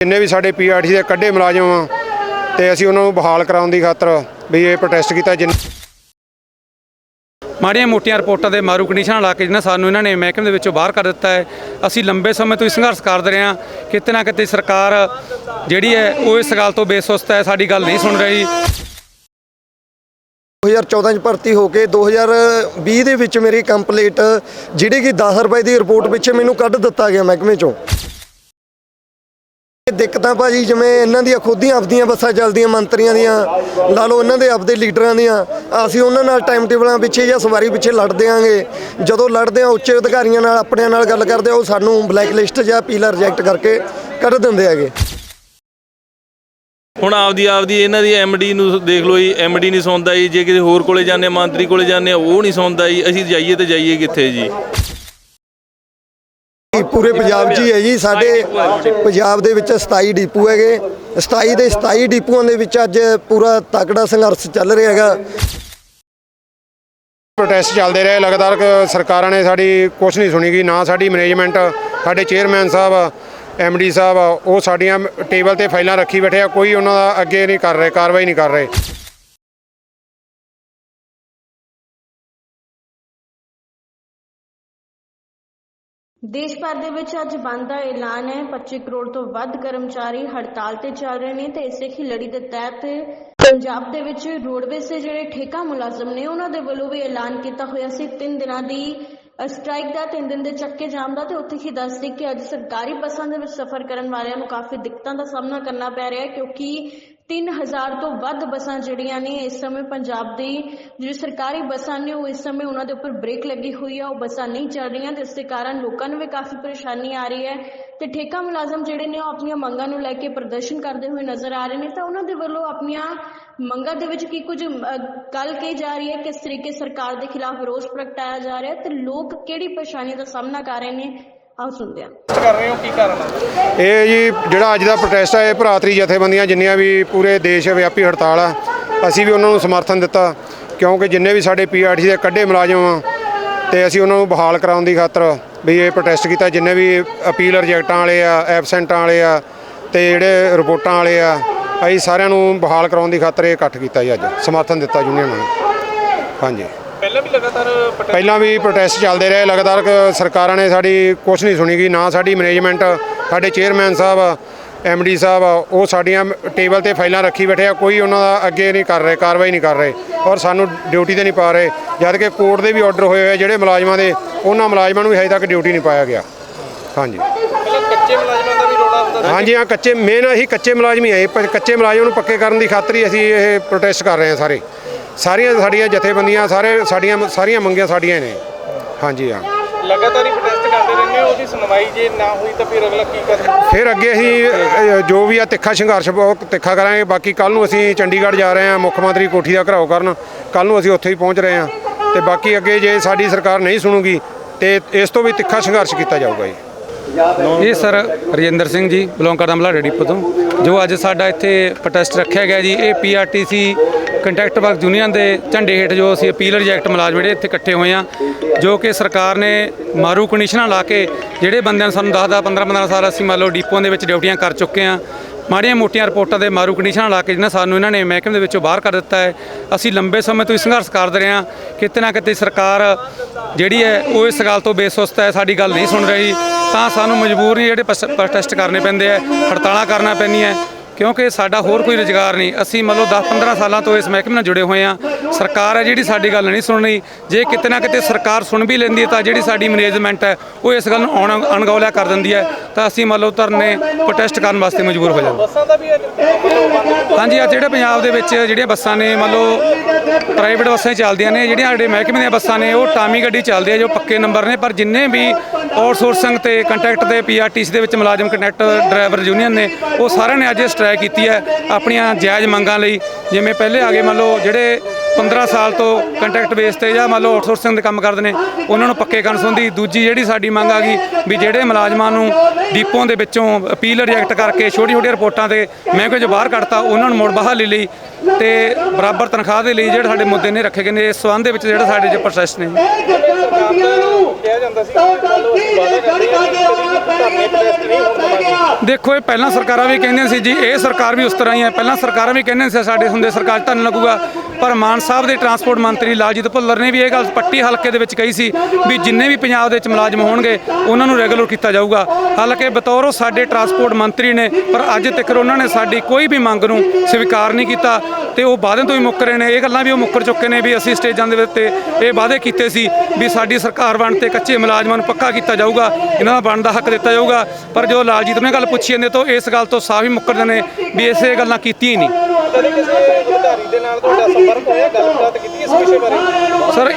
ਜਿੰਨੇ ਵੀ ਸਾਡੇ ਪੀਆਰਟੀ ਦੇ ਕੱਢੇ ਮੁਲਾਜ਼ਮ ਆ ਤੇ ਅਸੀਂ ਉਹਨਾਂ ਨੂੰ ਬਹਾਲ ਕਰਾਉਣ ਦੀ ਖਾਤਰ ਵੀ ਇਹ ਪ੍ਰੋਟੈਸਟ ਕੀਤਾ ਜਿੰਨ ਮਾੜੀਆਂ ਮੋਟੀਆਂ ਰਿਪੋਰਟਾਂ ਦੇ ਮਾਰੂ ਕੰਡੀਸ਼ਨਾਂ ਲਾ ਕੇ ਜਿਹਨਾਂ ਸਾਨੂੰ ਇਹਨਾਂ ਨੇ ਮਹਿਕਮੇ ਦੇ ਵਿੱਚੋਂ ਬਾਹਰ ਕਰ ਦਿੱਤਾ ਹੈ ਅਸੀਂ ਲੰਬੇ ਸਮੇਂ ਤੋਂ ਇਹ ਸੰਘਰਸ਼ ਕਰਦੇ ਰਹੇ ਹਾਂ ਕਿਤੇ ਨਾ ਕਿਤੇ ਸਰਕਾਰ ਜਿਹੜੀ ਹੈ ਉਹ ਇਸ ਗੱਲ ਤੋਂ ਬੇਸੁਸਤ ਹੈ ਸਾਡੀ ਗੱਲ ਨਹੀਂ ਸੁਣ ਰਹੀ। 2014 ਚ ਭਰਤੀ ਹੋ ਕੇ 2020 ਦੇ ਵਿੱਚ ਮੇਰੀ ਕੰਪਲੀਟ ਜਿਹੜੀ ਕਿ 10 ਰੁਪਏ ਦੀ ਰਿਪੋਰਟ ਪਿੱਛੇ ਮੈਨੂੰ ਕੱਢ ਦਿੱਤਾ ਗਿਆ ਮਹਿਕਮੇ ਚੋਂ। ਦਿੱਕਤਾਂ ਭਾਜੀ, ਜਿਵੇਂ ਇਹਨਾਂ ਦੀਆਂ ਖੁਦ ਦੀਆਂ ਆਪਦੀਆਂ ਬੱਸਾਂ ਚੱਲਦੀਆਂ, ਮੰਤਰੀਆਂ ਦੀਆਂ, ਲਾ ਲਓ ਇਹਨਾਂ ਦੇ ਆਪਦੇ ਲੀਡਰਾਂ ਦੀਆਂ, ਅਸੀਂ ਉਹਨਾਂ ਨਾਲ ਟਾਈਮ ਟੇਬਲਾਂ ਪਿੱਛੇ ਜਾਂ ਸਵਾਰੀ ਪਿੱਛੇ ਲੜਦੇ ਆਂਗੇ ਜਦੋਂ ਲੜਦੇ ਆ ਉੱਚ ਅਧਿਕਾਰੀਆਂ ਨਾਲ, ਆਪਣਿਆਂ ਨਾਲ ਗੱਲ ਕਰਦੇ ਆ ਉਹ ਸਾਨੂੰ ਬਲੈਕ ਲਿਸਟ ਜਾਂ ਪੀਲਾ ਰਿਜੈਕਟ ਕਰਕੇ ਕੱਢ ਦਿੰਦੇ ਹੈਗੇ। ਹੁਣ ਆਪਦੀ ਆਪਦੀ ਇਹਨਾਂ ਦੀ ਐਮਡੀ ਨੂੰ ਦੇਖ ਲਓ ਜੀ ਐਮਡੀ ਨਹੀਂ ਸੁਣਦਾ ਜੀ, ਜੇ ਕਿਸੇ ਹੋਰ ਕੋਲੇ ਜਾਂਦੇ ਮੰਤਰੀ ਕੋਲੇ ਜਾਂਦੇ ਉਹ ਨਹੀਂ ਸੁਣਦਾ ਜੀ, ਅਸੀਂ ਜਾਈਏ ਤੇ ਜਾਈਏ ਕਿੱਥੇ ਜੀ? ਪੂਰੇ ਪੰਜਾਬ 'ਚ ਹੀ ਹੈ ਜੀ ਸਾਡੇ ਪੰਜਾਬ ਦੇ ਵਿੱਚ 27 ਡਿਪੂ ਹੈਗੇ। 27 ਦੇ 27 ਡਿਪੂਆਂ ਦੇ ਵਿੱਚ ਅੱਜ ਪੂਰਾ ਤਕੜਾ ਸੰਘਰਸ਼ ਚੱਲ ਰਿਹਾ ਹੈਗਾ। ਪ੍ਰੋਟੈਸਟ ਚੱਲਦੇ ਰਹੇ ਲਗਾਤਾਰ ਸਰਕਾਰਾਂ ਨੇ ਸਾਡੀ ਕੁਛ ਨਹੀਂ ਸੁਣੀਗੀ ਨਾ ਸਾਡੀ ਮੈਨੇਜਮੈਂਟ ਸਾਡੇ ਚੇਅਰਮੈਨ ਸਾਹਿਬ ਐਮਡੀ ਸਾਹਿਬ ਉਹ ਸਾਡੀਆਂ ਟੇਬਲ ਤੇ ਫਾਈਲਾਂ ਰੱਖੀ ਬੈਠੇ ਆ ਕੋਈ ਉਹਨਾਂ ਦਾ ਅੱਗੇ ਨਹੀਂ ਕਰ ਰਹੇ ਕਾਰਵਾਈ ਨਹੀਂ ਕਰ ਰਹੇ। ਦੇਸ਼ ਭਰ ਦੇ ਵਿੱਚ ਅੱਜ ਬੰਦ ਦਾ ਐਲਾਨ ਹੈ। 25 ਕਰੋੜ ਤੋਂ ਵੱਧ ਕਰਮਚਾਰੀ ਹੜਤਾਲ ਤੇ ਚੱਲ ਰਹੇ ਨੇ ਤੇ ਇਸੇ ਹੀ ਲੜੀ ਦੇ ਤਹਿਤ ਪੰਜਾਬ ਦੇ ਵਿੱਚ ਰੋਡਵੇਜ਼ ਦੇ ਜਿਹੜੇ ਠੇਕਾ ਮੁਲਾਜ਼ਮ ਨੇ, ਉਹਨਾਂ ਦੇ ਵੱਲੋਂ ਵੀ ਐਲਾਨ ਕੀਤਾ ਹੋਇਆ ਸੀ। 3 ਦਿਨਾਂ ਦੀ ਸਟ੍ਰਾਈਕ ਦਾ 3 ਦਿਨ ਦੇ ਚੱਕੇ ਜਾਮ ਦਾ ਤੇ ਉੱਥੇ ਹੀ ਦੱਸਦੇ ਕਿ ਅੱਜ ਸਰਕਾਰੀ ਬੱਸਾਂ ਦੇ ਵਿੱਚ ਸਫ਼ਰ ਕਰਨ ਵਾਲਿਆਂ ਨੂੰ ਕਾਫੀ ਦਿੱਕਤਾਂ ਦਾ ਸਾਹਮਣਾ ਕਰਨਾ ਪੈ ਰਿਹਾ ਹੈ ਕਿਉਂਕਿ 3000 ਤੋਂ ਵੱਧ ਬੱਸਾਂ ਜਿਹੜੀਆਂ ਨੇ ਇਸ ਸਮੇਂ ਪੰਜਾਬ ਦੀ ਜਿਹੜੀ ਸਰਕਾਰੀ ਬੱਸਾਂ ਨੇ, ਉਹ ਇਸ ਸਮੇਂ ਉਹਨਾਂ ਦੇ ਉੱਪਰ ਬ੍ਰੇਕ ਲੱਗੀ ਹੋਈ ਆ। ਉਹ ਬੱਸਾਂ ਨਹੀਂ ਚੱਲ ਰਹੀਆਂ ਤੇ ਇਸ ਦੇ ਕਾਰਨ ਲੋਕਾਂ ਨੂੰ ਵੀ ਕਾਫੀ ਪਰੇਸ਼ਾਨੀ ਆ ਰਹੀ ਹੈ ਤੇ ਠੇਕਾ ਮੁਲਾਜ਼ਮ ਜਿਹੜੇ ਨੇ, ਉਹ ਆਪਣੀਆਂ ਮੰਗਾਂ ਨੂੰ ਲੈ ਕੇ ਪ੍ਰਦਰਸ਼ਨ ਕਰਦੇ ਹੋਏ ਨਜ਼ਰ ਆ ਰਹੇ ਨੇ। ਤਾਂ ਉਹਨਾਂ ਦੇ ਵੱਲੋਂ ਆਪਣੀਆਂ ਮੰਗਾਂ ਦੇ ਵਿੱਚ ਕੀ ਕੁਝ ਗੱਲ ਕਹੀ ਜਾ ਰਹੀ ਹੈ ਕਿਸ ਤਰੀਕੇ ਸਰਕਾਰ ਦੇ ਖਿਲਾਫ ਰੋਸ ਪ੍ਰਗਟਾਇਆ ਜਾ ਰਿਹਾ ਤੇ ਲੋਕ ਕਿਹੜੀ ਪਰੇਸ਼ਾਨੀ ਦਾ ਸਾਹਮਣਾ ਕਰ ਰਹੇ ਨੇ? ਆਓ ਸੁਣਦੇ ਹਾਂ। ਇਹ ਜੀ ਜਿਹੜਾ ਅੱਜ ਦਾ ਪ੍ਰੋਟੈਸਟ ਹੈ ਇਹ ਭਰਾਤਰੀ ਜਥੇਬੰਦੀਆਂ ਜਿੰਨੀਆਂ ਵੀ ਪੂਰੇ ਦੇਸ਼ ਵਿਆਪੀ ਹੜਤਾਲ ਆ ਅਸੀਂ ਵੀ ਉਹਨਾਂ ਨੂੰ ਸਮਰਥਨ ਦਿੱਤਾ। ਕਿਉਂਕਿ ਜਿੰਨੇ ਵੀ ਸਾਡੇ ਪੀਆਰਟੀ ਦੇ ਕੱਢੇ ਮੁਲਾਜ਼ਮ ਆ ਤੇ ਅਸੀਂ ਉਹਨਾਂ ਨੂੰ ਬਹਾਲ ਕਰਾਉਣ ਦੀ ਖਾਤਰ ਵੀ ਇਹ ਪ੍ਰੋਟੈਸਟ ਕੀਤਾ। ਜਿੰਨੇ ਵੀ ਅਪੀਲ ਰਿਜੈਕਟਾਂ ਵਾਲੇ ਆ ਐਬਸੈਂਟਾਂ ਵਾਲੇ ਆ ਤੇ ਜਿਹੜੇ ਰਿਪੋਰਟਾਂ ਵਾਲੇ ਆ ਅਸੀਂ ਸਾਰਿਆਂ ਨੂੰ ਬਹਾਲ ਕਰਾਉਣ ਦੀ ਖਾਤਰ ਇਹ ਇਕੱਠ ਕੀਤਾ ਜੀ ਅੱਜ। ਸਮਰਥਨ ਦਿੱਤਾ ਯੂਨੀਅਨ ਨੂੰ। ਹਾਂਜੀ। ਪਹਿਲਾਂ ਵੀ ਲਗਾਤਾਰ ਪਹਿਲਾਂ ਵੀ ਪ੍ਰੋਟੈਸਟ ਚੱਲਦੇ ਰਹੇ ਲਗਾਤਾਰ ਸਰਕਾਰਾਂ ਨੇ ਸਾਡੀ ਕੁਛ ਨਹੀਂ ਸੁਣੀਗੀ ਨਾ ਸਾਡੀ ਮੈਨੇਜਮੈਂਟ ਸਾਡੇ ਚੇਅਰਮੈਨ ਸਾਹਿਬ ਐਮਡੀ ਸਾਹਿਬ ਉਹ ਸਾਡੀਆਂ ਟੇਬਲ ਤੇ ਫਾਈਲਾਂ ਰੱਖੀ ਬੈਠੇ ਆ ਕੋਈ ਉਹਨਾਂ ਦਾ ਅੱਗੇ ਨਹੀਂ ਕਰ ਰਹੇ ਕਾਰਵਾਈ ਨਹੀਂ ਕਰ ਰਹੇ ਔਰ ਸਾਨੂੰ ਡਿਊਟੀ ਤੇ ਨਹੀਂ ਪਾ ਰਹੇ ਜਦ ਕਿ ਕੋਰਟ ਦੇ ਵੀ ਆਰਡਰ ਹੋਏ ਹੋਏ ਆ ਜਿਹੜੇ ਮੁਲਾਜ਼ਮਾਂ ਦੇ ਉਹਨਾਂ ਮੁਲਾਜ਼ਮਾਂ ਨੂੰ ਵੀ ਹਜੇ ਤੱਕ ਡਿਊਟੀ ਨਹੀਂ ਪਾਇਆ ਗਿਆ। ਹਾਂਜੀ। ਕੱਚੇ ਮੁਲਾਜ਼ਮਾਂ ਦਾ ਵੀ ਰੋਲਾ ਹੁੰਦਾ ਹਾਂਜੀ ਹਾਂ ਕੱਚੇ ਮੇਨ ਅਸੀਂ ਕੱਚੇ ਮੁਲਾਜ਼ਮ ਹੀ ਆਏ ਪਰ ਕੱਚੇ ਮੁਲਾਜ਼ਮਾਂ ਨੂੰ ਪੱਕੇ ਕਰਨ ਦੀ ਖਾਤਰ ਹੀ ਅਸੀਂ ਇਹ ਪ੍ਰੋਟੈਸਟ ਕਰ ਰਹੇ ਹਾਂ ਸਾਰੇ। ਸਾਰੀਆਂ ਸਾਡੀਆਂ ਜਥੇਬੰਦੀਆਂ ਸਾਰੇ ਸਾਡੀਆਂ ਸਾਰੀਆਂ ਮੰਗੀਆਂ ਸਾਡੀਆਂ ਨੇ। ਹਾਂਜੀ ਹਾਂ। ਲਗਾਤਾਰ ਹੀ ਪ੍ਰੋਟੈਸਟ ਕਰਦੇ ਰਹਿੰਦੇ ਹੋ ਉਹਦੀ ਸੁਣਵਾਈ ਜੇ ਨਾ ਹੋਈ ਤਾਂ ਫਿਰ ਅਗਲਾ ਕੀ ਕਰਨਾ? ਫਿਰ ਅੱਗੇ ਅਸੀਂ ਜੋ ਵੀ ਆ ਤਿੱਖਾ ਸੰਘਰਸ਼ ਬਹੁਤ ਤਿੱਖਾ ਕਰਾਂਗੇ। ਬਾਕੀ ਕੱਲ ਨੂੰ ਅਸੀਂ ਚੰਡੀਗੜ੍ਹ ਜਾ ਰਹੇ ਹਾਂ ਮੁੱਖ ਮੰਤਰੀ ਕੋਠੀ ਦਾ ਘਰਾਓ ਕਰਨ। ਕੱਲ ਨੂੰ ਅਸੀਂ ਉੱਥੇ ਹੀ ਪਹੁੰਚ ਰਹੇ ਹਾਂ। ਤੇ ਬਾਕੀ ਅੱਗੇ ਜੇ ਸਾਡੀ ਸਰਕਾਰ ਨਹੀਂ ਸੁਣੂਗੀ ਤੇ ਇਸ ਤੋਂ ਵੀ ਤਿੱਖਾ ਸੰਘਰਸ਼ ਕੀਤਾ ਜਾਊਗਾ ਜੀ। ਇਹ ਸਰ ਰਜਿੰਦਰ ਸਿੰਘ ਜੀ ਬਿਲੋਂਗ ਕਰਦਾ ਮਲਾੜੇ ਡਿਪੂ ਤੋਂ। ਜੋ ਅੱਜ ਸਾਡਾ ਇੱਥੇ ਪ੍ਰੋਟੈਸਟ ਰੱਖਿਆ ਗਿਆ ਜੀ ਇਹ ਪੀਆਰਟੀਸੀ ਕੰਟਰੈਕਟ ਵਰਕ ਯੂਨੀਅਨ ਦੇ ਝੰਡੇ ਹੇਠ ਜੋ ਅਸੀਂ ਅਪੀਲ ਰਿਜੈਕਟ ਮੁਲਾਜ਼ਮ ਜਿਹੜੇ ਇੱਥੇ ਇਕੱਠੇ ਹੋਏ ਆ ਜੋ ਕਿ ਸਰਕਾਰ ਨੇ ਮਾਰੂ ਕੰਡੀਸ਼ਨਾਂ ਲਾ ਕੇ ਜਿਹੜੇ ਬੰਦਿਆਂ ਨੂੰ ਸਾਨੂੰ 10 10 15 15 ਸਾਲ ਅਸੀਂ ਮੰਨ ਲਓ ਡਿਪੂਆਂ ਦੇ ਵਿੱਚ ਡਿਊਟੀਆਂ ਕਰ ਚੁੱਕੇ ਆ ਮਾੜੀਆਂ ਮੋਟੀਆਂ ਰਿਪੋਰਟਾਂ ਦੇ ਮਾਰੂ ਕੰਡੀਸ਼ਨਾਂ ਲਾ ਕੇ ਜਿਹਨਾਂ ਸਾਨੂੰ ਇਹਨਾਂ ਨੇ ਮਹਿਕਮੇ ਦੇ ਵਿੱਚੋਂ ਬਾਹਰ ਕਰ ਦਿੱਤਾ ਹੈ, ਅਸੀਂ ਲੰਬੇ ਸਮੇਂ ਤੋਂ ਇਹ ਸੰਘਰਸ਼ ਕਰਦੇ ਰਹੇ ਹਾਂ ਕਿਤੇ ਨਾ ਕਿਤੇ ਸਰਕਾਰ ਜਿਹੜੀ ਹੈ ਉਹ ਇਸ ਗੱਲ ਤੋਂ ਬੇਸੁਸਤ ਹੈ, ਸਾਡੀ ਗੱਲ ਨਹੀਂ ਸੁਣ ਰਹੀ, ਤਾਂ ਸਾਨੂੰ ਮਜਬੂਰ ਨਹੀਂ ਜਿਹੜੇ ਪਸ- ਪ੍ਰੋਟੈਸਟ ਕਰਨੇ ਪੈਂਦੇ ਆ ਹੜਤਾਲਾਂ ਕਰਨਾ ਪੈਂਦੀਆਂ ਕਿਉਂਕਿ ਸਾਡਾ ਹੋਰ ਕੋਈ ਰੁਜ਼ਗਾਰ ਨਹੀਂ। ਅਸੀਂ ਮੰਨ ਲਓ 10-15 ਸਾਲਾਂ ਤੋਂ ਇਸ ਮਹਿਕਮੇ ਨਾਲ ਜੁੜੇ ਹੋਏ ਆ ਸਰਕਾਰ ਹੈ ਜਿਹੜੀ ਸਾਡੀ ਗੱਲ ਨਹੀਂ ਸੁਣ ਰਹੀ। ਜੇ ਕਿਤੇ ਨਾ ਕਿਤੇ ਸਰਕਾਰ ਸੁਣ ਵੀ ਲੈਂਦੀ ਹੈ ਤਾਂ ਜਿਹੜੀ ਸਾਡੀ ਮੈਨੇਜਮੈਂਟ ਹੈ, ਉਹ ਇਸ ਗੱਲ ਨੂੰ ਅਣ- ਅਣਗੌਲਿਆ ਕਰ ਦਿੰਦੀ ਹੈ। ਤਾਂ ਅਸੀਂ ਮੰਨ ਲਓ ਧਰਨੇ ਪ੍ਰੋਟੈਸਟ ਕਰਨ ਵਾਸਤੇ ਮਜਬੂਰ ਹੋ ਜਾਂਦੇ ਹਾਂਜੀ ਆ ਜਿਹੜੇ ਪੰਜਾਬ ਦੇ ਵਿੱਚ ਜਿਹੜੀਆਂ ਬੱਸਾਂ ਨੇ, ਮੰਨ ਲਓ ਪ੍ਰਾਈਵੇਟ ਬੱਸਾਂ ਚੱਲਦੀਆਂ ਨੇ। ਜਿਹੜੀਆਂ ਸਾਡੇ ਮਹਿਕਮੇ ਦੀਆਂ ਬੱਸਾਂ ਨੇ, ਉਹ ਟਾਮੀ ਗੱਡੀ ਚੱਲਦੀ ਹੈ, ਜੋ ਪੱਕੇ ਨੰਬਰ ਨੇ। ਪਰ ਜਿੰਨੇ ਵੀ ਆਊਟਸੋਰਸਿੰਗ ਤੇ ਕੰਟਰੈਕਟ ਤੇ ਪੀਆਰਟੀਸੀ ਦੇ ਵਿੱਚ ਮੁਲਾਜ਼ਮ ਕੰਡਕਟਰ ਡਰਾਈਵਰ ਯੂਨੀਅਨ ਨੇ, ਉਹ ਸਾਰਿਆਂ ਨੇ ਅੱਜ ਸਟ੍ਰਾਈਕ ਕੀਤੀ ਹੈ ਆਪਣੀਆਂ ਜਾਇਜ਼ ਮੰਗਾਂ ਲਈ। ਜਿਵੇਂ ਪਹਿਲੇ ਆ ਗਏ ਮੰਨ ਲਓ ਜਿਹੜੇ 15 ਸਾਲ ਤੋਂ ਕੰਟਰੈਕਟ ਬੇਸ ਤੇ ਜਾਂ ਮੰਨ ਲਓ ਆਊਟਸੋਰਸਿੰਗ ਦੇ ਕੰਮ ਕਰਦੇ ਨੇ, ਉਹਨਾਂ ਨੂੰ ਪੱਕੇ ਕਰਨ ਸੰਬੰਧੀ ਦੂਜੀ ਜਿਹੜੀ ਸਾਡੀ ਮੰਗ ਆ ਗਈ ਵੀ ਜਿਹੜੇ ਮੁਲਾਜ਼ਮਾਂ ਨੂੰ ਡਿਪੂਆਂ ਦੇ ਵਿੱਚੋਂ ਅਪੀਲ ਰਿਜੈਕਟ ਕਰਕੇ ਛੋਟੀ ਛੋਟੀਆਂ ਰਿਪੋਰਟਾਂ ਤੇ ਮਹਿਕਮੇ 'ਚੋਂ ਬਾਹਰ ਕੱਢਤਾ, ਉਹਨਾਂ ਨੂੰ ਮੁੜ ਬਹਾਲੀ ਲਈ ਤੇ ਬਰਾਬਰ ਤਨਖਾਹ ਦੇ ਲਈ ਜਿਹੜੇ ਸਾਡੇ ਮੁੱਦੇ ਨੇ ਰੱਖੇ ਗਏ ਨੇ, ਇਸ ਸੰਬੰਧ ਦੇ ਵਿੱਚ ਜਿਹੜਾ ਸਾਡੇ ਜੋ ਪ੍ਰੋਸੈਸ ਨੇ। ਦੇਖੋ, ਇਹ ਪਹਿਲਾਂ ਸਰਕਾਰਾਂ ਵੀ ਕਹਿੰਦੀਆਂ ਸੀ ਜੀ, ਇਹ ਸਰਕਾਰ ਵੀ ਉਸ ਤਰ੍ਹਾਂ ਹੀ ਹੈ, ਪਹਿਲਾਂ ਸਰਕਾਰਾਂ ਵੀ ਕਹਿੰਦੀਆਂ ਸੀ ਸਾਡੇ ਹੁੰਦੇ ਸਰਕਾਰ 'ਚ ਧਰਨ ਲੱਗੂਗਾ ਪਰ ਮਾਨ ਸਾਹਿਬ ਦੇ ਟਰਾਂਸਪੋਰਟ ਮੰਤਰੀ ਲਾਲਜੀਤ ਭੁੱਲਰ ਨੇ ਵੀ ਇਹ ਗੱਲ ਪੱਟੀ ਹਲਕੇ ਦੇ ਵਿੱਚ ਕਹੀ ਸੀ ਵੀ ਜਿੰਨੇ ਵੀ ਪੰਜਾਬ ਦੇ ਵਿੱਚ ਮੁਲਾਜ਼ਮ ਹੋਣਗੇ, ਉਹਨਾਂ ਨੂੰ ਰੈਗੂਲਰ ਕੀਤਾ ਜਾਊਗਾ। ਹਾਲਾਂਕਿ ਬਤੌਰ ਸਾਡੇ ਟਰਾਂਸਪੋਰਟ ਮੰਤਰੀ ਨੇ, ਪਰ ਅੱਜ ਤੱਕ ਉਹਨਾਂ ਨੇ ਸਾਡੀ ਕੋਈ ਵੀ ਮੰਗ ਨੂੰ ਸਵੀਕਾਰ ਨਹੀਂ ਕੀਤਾ ਤੇ ਉਹ ਵਾਅਦੇ ਤੋਂ ਹੀ ਮੁੱਕਰ ਰਹੇ ਨੇ। ਇਹ ਗੱਲਾਂ ਵੀ ਉਹ ਮੁੱਕਰ ਚੁੱਕੇ ਨੇ ਵੀ ਅਸੀਂ ਸਟੇਜਾਂ ਦੇ ਉੱਤੇ ਇਹ ਵਾਅਦੇ ਕੀਤੇ ਸੀ ਵੀ ਸਾਡੀ ਸਰਕਾਰ ਬਣ ਤੇ ਕੱਚੇ ਮੁਲਾਜ਼ਮਾਂ ਨੂੰ ਪੱਕਾ ਕੀਤਾ ਜਾਊਗਾ, ਇਹਨਾਂ ਦਾ ਬਣਦਾ ਹੱਕ ਦਿੱਤਾ ਜਾਊਗਾ। ਪਰ ਜੋ ਲਾਲਜੀਤ ਨੇ ਗੱਲ ਪੁੱਛੀ ਜਾਂਦੇ ਤੋਂ ਇਸ ਗੱਲ ਤੋਂ ਸਾਫ਼ ਹੀ ਮੁੱਕਰਦੇ ਨੇ ਵੀ ਇਸੇ ਗੱਲਾਂ ਕੀਤੀ ਹੀ ਨਹੀਂ। ਸਰ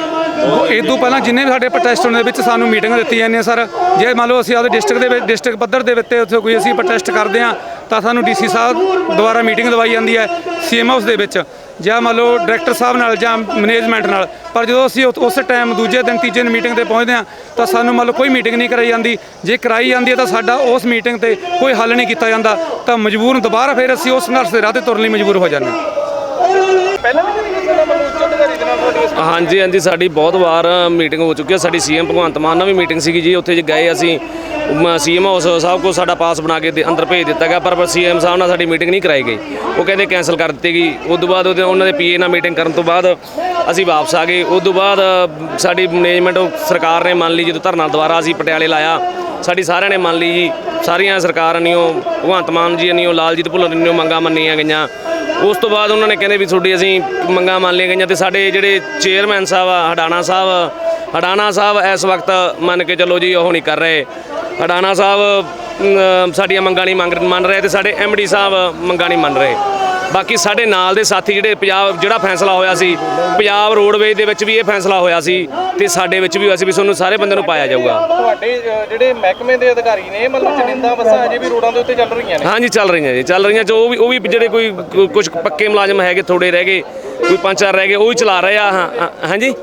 ਇਹ ਤੋਂ ਪਹਿਲਾਂ ਜਿੰਨੇ ਵੀ ਸਾਡੇ ਪ੍ਰੋਟੈਸਟ ਹੋਣ ਦੇ ਵਿੱਚ ਸਾਨੂੰ ਮੀਟਿੰਗਾਂ ਦਿੱਤੀਆਂ ਜਾਂਦੀਆਂ ਸਰ, ਜੇ ਮੰਨ ਲਓ ਅਸੀਂ ਆਪਦੇ ਡਿਸਟ੍ਰਿਕਟ ਦੇ ਵਿੱਚ ਡਿਸਟ੍ਰਿਕਟ ਪੱਧਰ ਦੇ ਉੱਤੇ ਉੱਥੇ ਕੋਈ ਅਸੀਂ ਪ੍ਰੋਟੈਸਟ ਕਰਦੇ ਹਾਂ, ਤਾਂ ਸਾਨੂੰ ਡੀਸੀ ਸਾਹਿਬ ਦੁਆਰਾ ਮੀਟਿੰਗ ਦਵਾਈ ਜਾਂਦੀ ਹੈ ਸੀਐਮ ਹਾਊਸ ਦੇ ਵਿੱਚ, ਜਾਂ ਮੰਨ ਲਓ ਡਾਇਰੈਕਟਰ ਸਾਹਿਬ ਨਾਲ ਜਾਂ ਮੈਨੇਜਮੈਂਟ ਨਾਲ। ਪਰ ਜਦੋਂ ਅਸੀਂ ਉਸ- ਟਾਈਮ ਦੂਜੇ ਦਿਨ ਤੀਜੇ ਦਿਨ ਮੀਟਿੰਗ ਤੇ ਪਹੁੰਚਦੇ ਹਾਂ, ਤਾਂ ਸਾਨੂੰ ਮੰਨ ਲਓ ਕੋਈ ਮੀਟਿੰਗ ਨਹੀਂ ਕਰਾਈ ਜਾਂਦੀ। ਜੇ ਕਰਾਈ ਜਾਂਦੀ ਹੈ ਤਾਂ ਸਾਡਾ ਉਸ ਮੀਟਿੰਗ ਤੇ ਕੋਈ ਹੱਲ ਨਹੀਂ ਕੀਤਾ ਜਾਂਦਾ, ਤਾਂ ਮਜਬੂਰ ਦੁਬਾਰਾ ਫਿਰ ਅਸੀਂ ਉਸ ਸੰਘਰਸ਼ ਦੇ ਰਾਹ ਤੇ ਤੁਰਨ ਲਈ ਮਜਬੂਰ ਹੋ ਜਾਂਦੇ ਹਾਂ ਹਾਂਜੀ ਹਾਂਜੀ, ਸਾਡੀ ਬਹੁਤ ਵਾਰ ਮੀਟਿੰਗ ਹੋ ਚੁੱਕੀ ਹੈ। ਸਾਡੀ ਸੀਐਮ ਭਗਵੰਤ ਮਾਨ ਨਾਲ ਵੀ ਮੀਟਿੰਗ ਸੀਗੀ ਜੀ। ਉੱਥੇ ਜੇ ਗਏ ਅਸੀਂ ਸੀਐਮ ਹਾਊਸ ਸਾਹਿਬ ਕੋਲ ਸਾਡਾ ਪਾਸ ਬਣਾ ਕੇ ਦੇ- ਅੰਦਰ ਭੇਜ ਦਿੱਤਾ ਗਿਆ, ਪਰ ਸੀਐਮ ਸਾਹਿਬ ਨਾਲ ਸਾਡੀ ਮੀਟਿੰਗ ਨਹੀਂ ਕਰਾਈ ਗਈ। ਉਹ ਕਹਿੰਦੇ ਕੈਨਸਲ ਕਰ ਦਿੱਤੀ ਗਈ। ਉਸ ਤੋਂ ਬਾਅਦ ਉਹਦੇ ਉਹਨਾਂ ਦੇ ਪੀਏ ਨਾਲ ਮੀਟਿੰਗ ਕਰਨ ਤੋਂ ਬਾਅਦ ਅਸੀਂ ਵਾਪਸ ਆ ਗਏ। ਉਸ ਤੋਂ ਬਾਅਦ ਸਾਡੀ ਮੈਨੇਜਮੈਂਟ ਸਰਕਾਰ ਨੇ ਮੰਨ ਲਈ ਜਦੋਂ ਧਰਨਾ ਦੁਬਾਰਾ ਅਸੀਂ ਪਟਿਆਲੇ ਲਾਇਆ, ਸਾਡੀ ਸਾਰਿਆਂ ਨੇ ਮੰਨ ਲਈ ਜੀ। ਸਾਰੀਆਂ ਸਰਕਾਰਾਂ ਨੇ ਉਹ ਭਗਵੰਤ ਮਾਨ ਜੀ ਨੇ ਉਹ ਲਾਲਜੀਤ ਭੁੱਲਰ ਨੇ ਉਹ ਮੰਗਾਂ ਮੰਨੀਆਂ ਗਈਆਂ। ਉਸ ਤੋਂ ਬਾਅਦ ਉਹਨਾਂ ਨੇ ਕਹਿੰਦੇ ਵੀ ਤੁਹਾਡੀ ਅਸੀਂ ਮੰਗਾਂ ਮੰਨ ਲਈਆਂ ਗਈਆਂ ਤੇ ਸਾਡੇ ਜਿਹੜੇ ਚੇਅਰਮੈਨ ਸਾਹਿਬ ਆ, ਹਡਾਣਾ ਸਾਹਿਬ ਹਡਾਣਾ ਸਾਹਿਬ ਇਸ ਵਕਤ ਮੰਨ ਕੇ ਚੱਲੋ ਜੀ ਉਹ ਨਹੀਂ ਕਰ ਰਹੇ। ਹਡਾਣਾ ਸਾਹਿਬ ਸਾਡੀਆਂ ਮੰਗਾਂ ਨਹੀਂ ਮੰਗ ਮੰਨ ਰਹੇ ਤੇ ਸਾਡੇ ਐਮਡੀ ਸਾਹਿਬ ਮੰਗਾਂ ਨਹੀਂ ਮੰਨ ਰਹੇ। ਬਾਕੀ ਸਾਡੇ ਨਾਲ ਦੇ ਸਾਥੀ ਜਿਹੜੇ ਪੰਜਾਬ ਜਿਹੜਾ ਫੈਸਲਾ ਹੋਇਆ ਸੀ ਪੰਜਾਬ ਰੋਡਵੇਜ਼ ਦੇ ਵਿੱਚ ਵੀ ਇਹ ਫੈਸਲਾ ਹੋਇਆ ਸੀ ਤੇ ਸਾਡੇ ਵਿੱਚ ਵੀ ਹੋਇਆ ਸੀ ਵੀ ਤੁਹਾਨੂੰ ਸਾਰੇ ਬੰਦੇ ਨੂੰ ਪਾਇਆ ਜਾਊਗਾ। ਤੁਹਾਡੇ ਜਿਹੜੇ ਮਹਿਕਮੇ ਦੇ ਅਧਿਕਾਰੀ ਨੇ ਮਤਲਬ ਚਲਿੰਦਾ ਬੱਸਾਂ ਅਜੇ ਵੀ ਰੋਡਾਂ ਦੇ ਉੱਤੇ ਚੱਲ ਰਹੀਆਂ ਨੇ? ਹਾਂਜੀ ਚੱਲ ਰਹੀਆਂ ਜੀ ਚੱਲ ਰਹੀਆਂ ਉਹ ਵੀ ਉਹ ਵੀ ਜਿਹੜੇ ਕੋਈ ਕੁਝ ਪੱਕੇ ਮੁਲਾਜ਼ਮ ਹੈਗੇ ਥੋੜੇ ਰਹਿ ਗਏ ਕੋਈ ਪੰਜ ਚਾਰ ਰਹਿ ਗਏ ਉਹ ਵੀ ਚਲਾ ਰਹੇ ਆ ਹਾਂ ਹਾਂ- ਹਾਂਜੀ?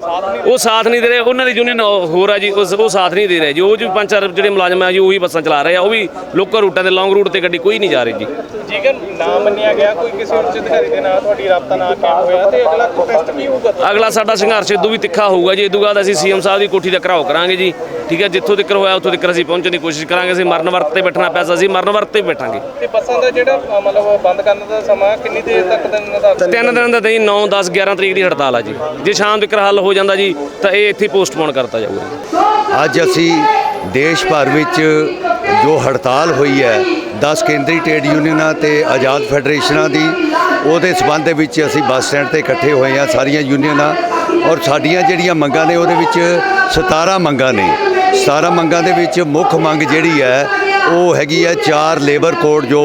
ਉਹ ਸਾਥ ਨਹੀਂ ਦੇ ਰਹੇ ਉਹਨਾਂ ਦੀ ਯੂਨੀਅਨ ਹੋਰ ਆ ਜੀ ਉਸ- ਉਹ ਸਾਥ ਨਹੀਂ ਦੇ ਰਹੇ ਜੀ ਉਹ ਜੀ ਪੰਜ ਚਾਰ ਜਿਹੜੇ ਮੁਲਾਜ਼ਮ ਆ ਜੀ ਉਹੀ ਬੱਸਾਂ ਚਲਾ ਰਹੇ ਆ ਉਹ ਵੀ ਲੋਕਲ ਰੂਟਾਂ ਤੇ ਲੌਂਗ ਰੂਟ ਤੇ ਗੱਡੀ ਕੋਈ ਨਹੀਂ ਜਾ ਰਹੀ ਜੀ। ਜੇਕਰ ਨਾ ਮੰਨਿਆ ਗਿਆ ਕੋਈ ਕਿਸੇ ਉੱਚ ਅਧਿਕਾਰੀ ਦੇ ਨਾਲ ਤੁਹਾਡੀ ਰਾਬਤਾ ਨਾ ਕਾਇਮ ਹੋਇਆ ਤੇ ਅਗਲਾ ਪ੍ਰੋਟੈਸਟ ਕੀ ਹੋਊਗਾ? ਅਗਲਾ ਸਾਡਾ ਸੰਘਰਸ਼ ਇਦੋਂ ਵੀ ਤਿੱਖਾ ਹੋਊਗਾ ਜੀ ਇਦੋਂ ਬਾਅਦ ਅਸੀਂ ਸੀਐਮ ਸਾਹਿਬ ਦੀ ਕੋਠੀ ਦਾ ਘਰਾਓ ਕਰਾਂਗੇ ਜੀ। ਠੀਕ ਹੈ ਜਿੱਥੋਂ ਤੱਕ ਹੋਇਆ ਉੱਥੋਂ ਤੱਕ ਅਸੀਂ ਪਹੁੰਚਣ ਦੀ ਕੋਸ਼ਿਸ਼ ਕਰਾਂਗੇ। ਅਸੀਂ ਮਰਨ ਵਰਤ ਤੇ ਬੈਠਣਾ ਪੈਸਾ ਅਸੀਂ ਮਰਨ ਵਰਤ ਤੇ ਬੈਠਾਂਗੇ। ਤੇ ਬੱਸਾਂ ਦਾ ਜਿਹੜਾ ਮਤਲਬ ਬੰਦ ਕਰਨ ਦਾ ਸਮਾਂ ਕਿੰਨੀ ਦੇਰ ਤੱਕ ਦਾ ਨਿਰਧਾਰਿਤ ਤਿੰਨ ਦਿਨ ਦਾ ਨਹੀਂ 9 10 11 ਤਰੀਕ ਦੀ ਹੜਤਾਲ ਆ ਜੀ। ਜੇ ਸ਼ਾਮ ਤੱਕ ਹੱਲ ਹੋ ਜਾਂਦਾ ਜੀ ਤਾਂ ਇਹ ਇੱਥੇ ਪੋਸਟਪੋਨ ਕਰਤਾ ਜਾਊਗਾ ਅੱਜ ਅਸੀਂ ਦੇਸ਼ ਭਰ ਵਿੱਚ ਜੋ ਹੜਤਾਲ ਹੋਈ ਹੈ 10 ਕੇਂਦਰੀ ਟ੍ਰੇਡ ਯੂਨੀਅਨਾਂ ਤੇ ਆਜ਼ਾਦ ਫੈਡਰੇਸ਼ਨਾਂ ਦੀ ਉਹਦੇ ਸਬੰਧ ਦੇ ਵਿੱਚ ਅਸੀਂ ਬੱਸ ਸਟੈਂਡ ਤੇ ਇਕੱਠੇ ਹੋਏ ਹਾਂ ਸਾਰੀਆਂ ਯੂਨੀਅਨਾਂ। ਔਰ ਸਾਡੀਆਂ ਜਿਹੜੀਆਂ ਮੰਗਾਂ ਨੇ ਉਹਦੇ ਵਿੱਚ 17 ਮੰਗਾਂ ਨੇ। 17 ਮੰਗਾਂ ਦੇ ਵਿੱਚ ਮੁੱਖ ਮੰਗ ਜਿਹੜੀ ਹੈ, ਉਹ ਹੈਗੀ ਹੈ ਚਾਰ ਲੇਬਰ ਕੋਡ ਜੋ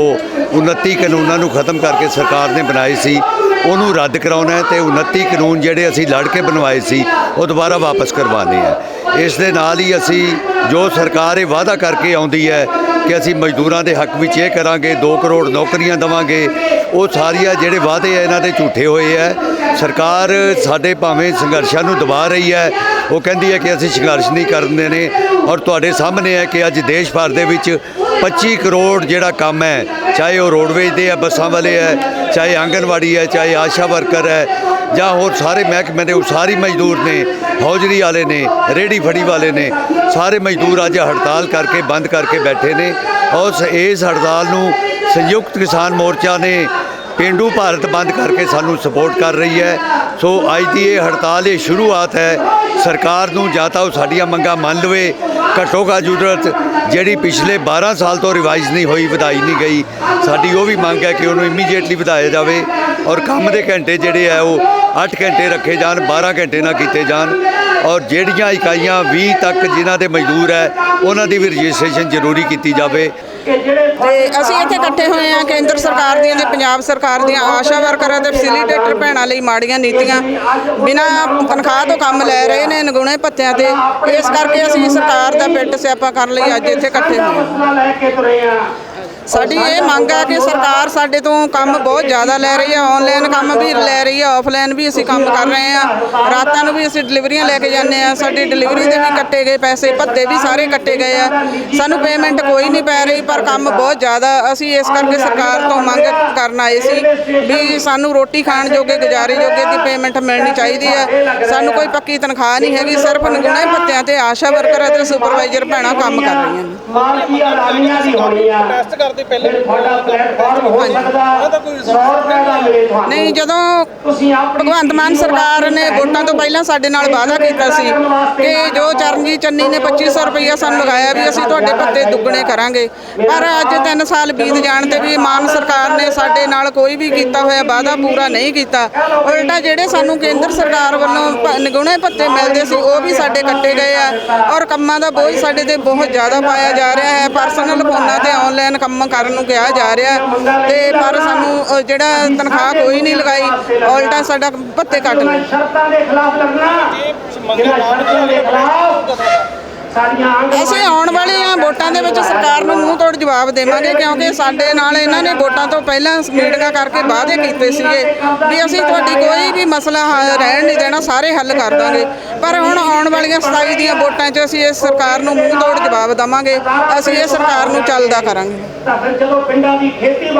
29 ਕਾਨੂੰਨਾਂ ਨੂੰ ਖਤਮ ਕਰਕੇ ਸਰਕਾਰ ਨੇ ਬਣਾਏ ਸੀ। ਉਹਨੂੰ ਰੱਦ ਕਰਾਉਣਾ ਹੈ ਤੇ 29 ਕਾਨੂੰਨ ਜਿਹੜੇ ਅਸੀਂ ਲੜ ਕੇ ਬਣਵਾਏ ਸੀ, ਉਹ ਦੁਬਾਰਾ ਵਾਪਸ ਕਰਵਾਉਣੇ ਆ ਇਸ ਦੇ ਨਾਲ ਹੀ ਅਸੀਂ ਜੋ ਸਰਕਾਰ ਇਹ ਵਾਅਦਾ ਕਰਕੇ ਆਉਂਦੀ ਹੈ ਕਿ ਅਸੀਂ ਮਜ਼ਦੂਰਾਂ ਦੇ ਹੱਕ ਵਿੱਚ ਇਹ ਕਰਾਂਗੇ 2 ਕਰੋੜ ਨੌਕਰੀਆਂ ਦੇਵਾਂਗੇ, ਉਹ ਸਾਰੀਆਂ ਜਿਹੜੇ ਵਾਅਦੇ ਆ ਇਹਨਾਂ ਦੇ ਝੂਠੇ ਹੋਏ ਆ ਸਰਕਾਰ ਸਾਡੇ ਭਾਵੇਂ ਸੰਘਰਸ਼ਾਂ ਨੂੰ ਦਬਾ ਰਹੀ ਹੈ, ਉਹ ਕਹਿੰਦੀ ਹੈ ਕਿ ਅਸੀਂ ਸੰਘਰਸ਼ ਨਹੀਂ ਕਰਦੇ ਨੇ ਔਰ ਤੁਹਾਡੇ ਸਾਹਮਣੇ ਹੈ ਕਿ ਅੱਜ ਦੇਸ਼ ਭਰ ਦੇ ਵਿੱਚ 25 ਕਰੋੜ ਜਿਹੜਾ ਕੰਮ ਹੈ, ਚਾਹੇ ਉਹ ਰੋਡਵੇਜ ਦੇ ਆ ਬੱਸਾਂ ਵਾਲੇ ਹੈ, ਚਾਹੇ ਆਂਗਨਵਾੜੀ ਹੈ, ਚਾਹੇ ਆਸ਼ਾ ਵਰਕਰ ਹੈ, ਜਾਂ ਹੋਰ ਸਾਰੇ ਮਹਿਕਮੇ ਦੇ ਉਸਾਰੀ ਮਜ਼ਦੂਰ ਨੇ, ਹੌਜਰੀ ਵਾਲੇ ਨੇ ਰੇੜੀ ਫੜੀ ਵਾਲੇ ਨੇ, ਸਾਰੇ ਮਜ਼ਦੂਰ ਅੱਜ ਹੜਤਾਲ ਕਰਕੇ, ਬੰਦ ਕਰਕੇ ਬੈਠੇ ਨੇ। ਔਰ ਸ- ਇਸ ਹੜਤਾਲ ਨੂੰ ਸੰਯੁਕਤ ਕਿਸਾਨ ਮੋਰਚਾ ਨੇ ਪੇਂਡੂ ਭਾਰਤ ਬੰਦ ਕਰਕੇ ਸਾਨੂੰ ਸਪੋਰਟ ਕਰ ਰਹੀ ਹੈ। ਸੋ ਅੱਜ ਦੀ ਇਹ ਹੜਤਾਲ, ਇਹ ਸ਼ੁਰੂਆਤ ਹੈ। ਸਰਕਾਰ ਨੂੰ ਜਾਂ ਤਾਂ ਉਹ ਸਾਡੀਆਂ ਮੰਗਾਂ ਮੰਨ ਲਵੇ। ਘੱਟੋ ਘੱਟ ਜ਼ਰੂਰਤ ਜਿਹੜੀ ਪਿਛਲੇ 12 ਸਾਲ ਤੋਂ ਰਿਵਾਈਜ਼ ਨਹੀਂ ਹੋਈ, ਵਧਾਈ ਨਹੀਂ ਗਈ। ਸਾਡੀ ਉਹ ਵੀ ਮੰਗ ਹੈ ਕਿ ਉਹਨੂੰ ਇਮੀਡੀਏਟਲੀ ਵਧਾਇਆ ਜਾਵੇ ਔਰ ਕੰਮ ਦੇ ਘੰਟੇ ਜਿਹੜੇ ਆ ਉਹ 8 ਘੰਟੇ ਰੱਖੇ ਜਾਣ 12 ਘੰਟੇ ਨਾ ਕੀਤੇ ਜਾਣ। ਔਰ ਜਿਹੜੀਆਂ ਇਕਾਈਆਂ 20 ਤੱਕ ਜਿਨ੍ਹਾਂ ਦੇ ਮਜ਼ਦੂਰ ਹੈ, ਉਹਨਾਂ ਦੀ ਵੀ ਰਜਿਸਟ੍ਰੇਸ਼ਨ ਜ਼ਰੂਰੀ ਕੀਤੀ ਜਾਵੇ। ਤੇ ਅਸੀਂ ਇੱਥੇ ਇਕੱਠੇ ਹੋਏ ਹਾਂ ਕੇਂਦਰ ਸਰਕਾਰ ਦੀਆਂ ਤੇ ਪੰਜਾਬ ਸਰਕਾਰ ਦੀਆਂ ਆਸ਼ਾ ਵਰਕਰਾਂ ਤੇ ਫੈਸਿਲੀਟੇਟਰ ਭੈਣਾਂ ਲਈ ਮਾੜੀਆਂ ਨੀਤੀਆਂ। ਬਿਨਾਂ ਤਨਖਾਹ ਤੋਂ ਕੰਮ ਲੈ ਰਹੇ ਨੇ ਨਗੁਣੇ ਭੱਤਿਆਂ ਤੇ। ਇਸ ਕਰਕੇ ਅਸੀਂ ਸਰਕਾਰ ਦਾ ਪਿੱਟ ਸਿਆਪਾ ਕਰਨ ਲਈ ਅੱਜ ਇੱਥੇ ਇਕੱਠੇ ਹੋਏ ਹਾਂ। ਸਾਡੀ ਇਹ ਮੰਗ ਹੈ ਕਿ ਸਰਕਾਰ ਸਾਡੇ ਤੋਂ ਕੰਮ ਬਹੁਤ ਜ਼ਿਆਦਾ ਲੈ ਰਹੀ ਹੈ ਆਨਲਾਈਨ ਕੰਮ ਵੀ ਲੈ ਰਹੀ ਹੈ ਆਫਲਾਈਨ ਵੀ ਅਸੀਂ ਕੰਮ ਕਰ ਰਹੇ ਹਾਂ। ਰਾਤਾਂ ਨੂੰ ਵੀ ਅਸੀਂ ਡਿਲੀਵਰੀਆਂ ਲੈ ਕੇ ਜਾਂਦੇ ਆ ਸਾਡੀ ਡਿਲੀਵਰੀ ਦੇ ਵੀ ਕੱਟੇ ਗਏ ਪੈਸੇ ਭੱਤੇ ਵੀ ਸਾਰੇ ਕੱਟੇ ਗਏ ਆ। ਸਾਨੂੰ ਪੇਮੈਂਟ ਕੋਈ ਨਹੀਂ ਪੈ ਰਹੀ ਪਰ ਕੰਮ ਬਹੁਤ ਜ਼ਿਆਦਾ ਅਸੀਂ ਇਸ ਕਰਕੇ ਸਰਕਾਰ ਤੋਂ ਮੰਗ ਕਰਨ ਆਏ ਸੀ ਵੀ ਸਾਨੂੰ ਰੋਟੀ ਖਾਣ ਜੋਗੇ ਗੁਜ਼ਾਰੇ ਜੋਗੇ ਦੀ ਪੇਮੈਂਟ ਮਿਲਣੀ ਚਾਹੀਦੀ ਹੈ। ਸਾਨੂੰ ਕੋਈ ਪੱਕੀ ਤਨਖਾਹ ਨਹੀਂ ਹੈਗੀ ਸਿਰਫ ਨਿਗੁਣੇ ਭੱਤਿਆਂ ਤੇ ਆਸ਼ਾ ਵਰਕਰ ਅਤੇ ਸੁਪਰਵਾਈਜ਼ਰ ਭੈਣਾਂ ਕੰਮ ਕਰ ਰਹੀਆਂ ਨੇ। ਟੈਸਟ ਕਰਦੇ ਪਹਿਲੇ ਉਹਦਾ ਤਾਂ ਕੋਈ ਨਹੀਂ ਜਦੋਂ ਭਗਵੰਤ ਮਾਨ ਸਰਕਾਰ ਨੇ ਵੋਟਾਂ ਤੋਂ ਪਹਿਲਾਂ ਸਾਡੇ ਨਾਲ ਵਾਅਦਾ ਕੀਤਾ ਸੀ ਕਿ ਜੋ ਚਰਨਜੀਤ ਚੰਨੀ ਨੇ 2500 ਰੁਪਈਆ ਸਾਨੂੰ ਲਗਾਇਆ ਵੀ ਅਸੀਂ ਤੁਹਾਡੇ ਪੱਤੇ ਦੁੱਗਣੇ ਕਰਾਂਗੇ। ਪਰ ਅੱਜ 3 ਸਾਲ ਬੀਤ ਜਾਣ ਤੇ ਵੀ ਮਾਨ ਸਰਕਾਰ ਨੇ ਸਾਡੇ ਨਾਲ ਕੋਈ ਵੀ ਕੀਤਾ ਹੋਇਆ ਵਾਅਦਾ ਪੂਰਾ ਨਹੀਂ ਕੀਤਾ। ਉਲਟਾ ਜਿਹੜੇ ਸਾਨੂੰ ਕੇਂਦਰ ਸਰਕਾਰ ਵੱਲੋਂ ਨਿਗੁਣੇ ਭੱਤੇ ਮਿਲਦੇ ਸੀ ਉਹ ਵੀ ਸਾਡੇ ਕੱਟੇ ਗਏ ਆ। ਔਰ ਕੰਮਾਂ ਦਾ ਬੋਝ ਸਾਡੇ ਤੇ ਬਹੁਤ ਜ਼ਿਆਦਾ ਪਾਇਆ ਜਾ ਰਿਹਾ ਹੈ। ਪਰਸਨਲ ਫੋਨਾਂ ਤੇ ਆਨਲਾਈਨ ਕੰਮ ਕਰਨ ਨੂੰ ਕਿਹਾ ਜਾ ਰਿਹਾ ਤੇ ਪਰ ਸਾਨੂੰ ਜਿਹੜਾ ਤਨਖਾਹ ਕੋਈ ਨਹੀਂ ਲਗਾਈ ਉਲਟਾ ਸਾਡਾ ਭੱਤੇ ਕੱਟ ਲਏ ਮੰਗਿਆ ਨਾ ਬਚਾਵੇ ਅਸੀਂ ਆਉਣ ਵਾਲੀਆਂ ਵੋਟਾਂ ਦੇ ਵਿੱਚ ਸਰਕਾਰ ਨੂੰ ਮੂੰਹ ਤੋੜ ਜਵਾਬ ਦੇਵਾਂਗੇ ਕਿਉਂਕਿ ਸਾਡੇ ਨਾਲ ਇਹਨਾਂ ਨੇ ਵੋਟਾਂ ਤੋਂ ਪਹਿਲਾਂ ਮੀਟਿੰਗਾਂ ਕਰਕੇ ਵਾਅਦੇ ਕੀਤੇ ਸੀਗੇ ਵੀ ਅਸੀਂ ਤੁਹਾਡੀ ਕੋਈ ਵੀ ਮਸਲਾ ਰਹਿਣ ਨਹੀਂ ਦੇਣਾ ਸਾਰੇ ਹੱਲ ਕਰ ਦਾਂਗੇ। ਪਰ ਹੁਣ ਆਉਣ ਵਾਲੀਆਂ 27 ਦੀਆਂ ਵੋਟਾਂ 'ਚ ਅਸੀਂ ਇਸ ਸਰਕਾਰ ਨੂੰ ਮੂੰਹ ਤੋੜ ਜਵਾਬ ਦੇਵਾਂਗੇ। ਅਸੀਂ ਇਹ ਸਰਕਾਰ ਨੂੰ ਚੱਲਦਾ ਕਰਾਂਗੇ।